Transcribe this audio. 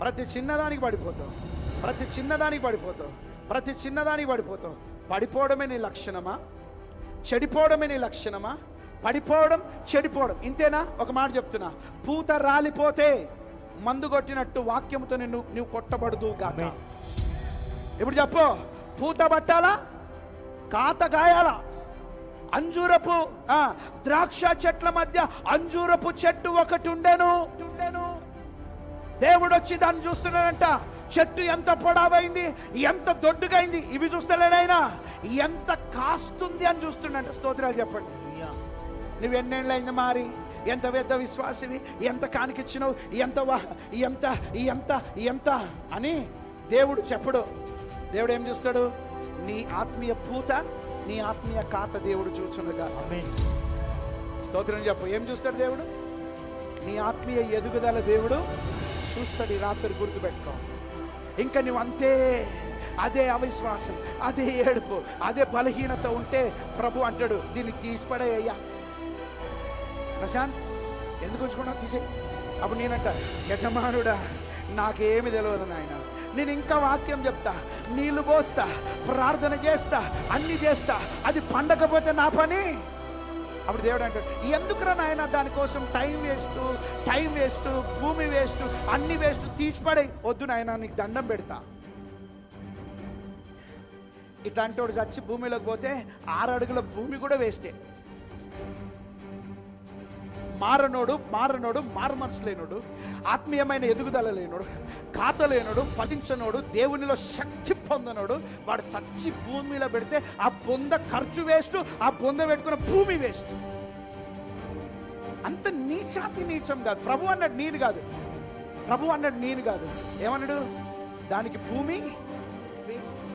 ప్రతి చిన్నదానికి పడిపోతావు. ప్రతి చిన్నదానికి పడిపోతావు. ప్రతి చిన్నదానికి పడిపోతావు. పడిపోవడమే నీ లక్షణమా? చెడిపోవడమే నీ లక్షణమా? పడిపోవడం చెడిపోవడం. ఇంతేనా? ఒక మాట చెప్తున్నా. పూత రాలిపోతే మందు కొట్టినట్టు వాక్యముతో నిన్ను నువ్వు కొట్టబడదు గాక. ఇప్పుడు చెప్పు. పూత పట్టాలా? కాత గాయాలా అంజూరపు ద్రాక్ష చెట్ల మధ్య అంజూరపు చెట్టు ఒకటి ఉండెను. ఉండెను దేవుడు వచ్చి దాన్ని చూస్తున్నాడంట. చెట్టు ఎంత పొడవైంది ఎంత దొడ్డుగైంది ఇవి చూస్తలేడైనా? ఎంత కాస్తుంది అని చూస్తుండంట స్తోత్రాలు చెప్పండి. నువ్వు ఎన్నేళ్ళైంది మారి? ఎంత పెద్ద విశ్వాసివి? ఎంత కానికిచ్చినావు? ఎంత వా ఎంత ఎంత ఎంత అని దేవుడు చెప్పడు. దేవుడు ఏం చూస్తాడు? నీ ఆత్మీయ పూత నీ ఆత్మీయ కాత దేవుడు చూచునుగా ఆమేన్. స్తోత్రం చెప్పు. ఏం చూస్తాడు దేవుడు? నీ ఆత్మీయ ఎదుగుదల దేవుడు చూస్తాడు ఈ రాత్రి గుర్తుపెట్టుకో. ఇంకా నువ్వు అంతే అదే అవిశ్వాసం అదే ఏడుపు అదే బలహీనత ఉంటే ప్రభు అంటాడు దీన్ని తీసిపడేయ్యా ప్రశాంత్ ఎందుకు ఉంచుకున్నావు? తీసే అప్పుడు నేనంట యజమానుడా నాకేమి తెలియదు నాయన. నేను ఇంకా వాక్యం చెప్తా నీళ్ళు పోస్తా ప్రార్థన చేస్తా అన్ని చేస్తా అది పండకపోతే నా పని. అప్పుడు దేవుడు అంటాడు ఎందుకురా నాయన దానికోసం టైం వేస్ట్ టైం వేస్ట్ భూమి వేస్ట్ అన్ని వేస్ట్ తీసిపడే వద్దు నాయన నీకు దండం పెడతా. ఇట్లాంటి వాడు చచ్చి భూమిలోకి పోతే ఆరు అడుగుల భూమి కూడా వేస్టే. మారనోడు మారనోడు మారు మనసు లేనోడు ఆత్మీయమైన ఎదుగుదల లేనోడు ఖాత లేనోడు పఠించనోడు దేవునిలో శక్తి పొందనోడు వాడు చచ్చి భూమిలో పెడితే ఆ పొంద ఖర్చు వేస్ట్ ఆ పొంద పెట్టుకున్న భూమి వేస్ట్. అంత నీచాతి నీచం కాదు. ప్రభు అన్నాడు నేను కాదు. ప్రభు అన్నాడు నేను కాదు. ఏమన్నాడు? దానికి భూమి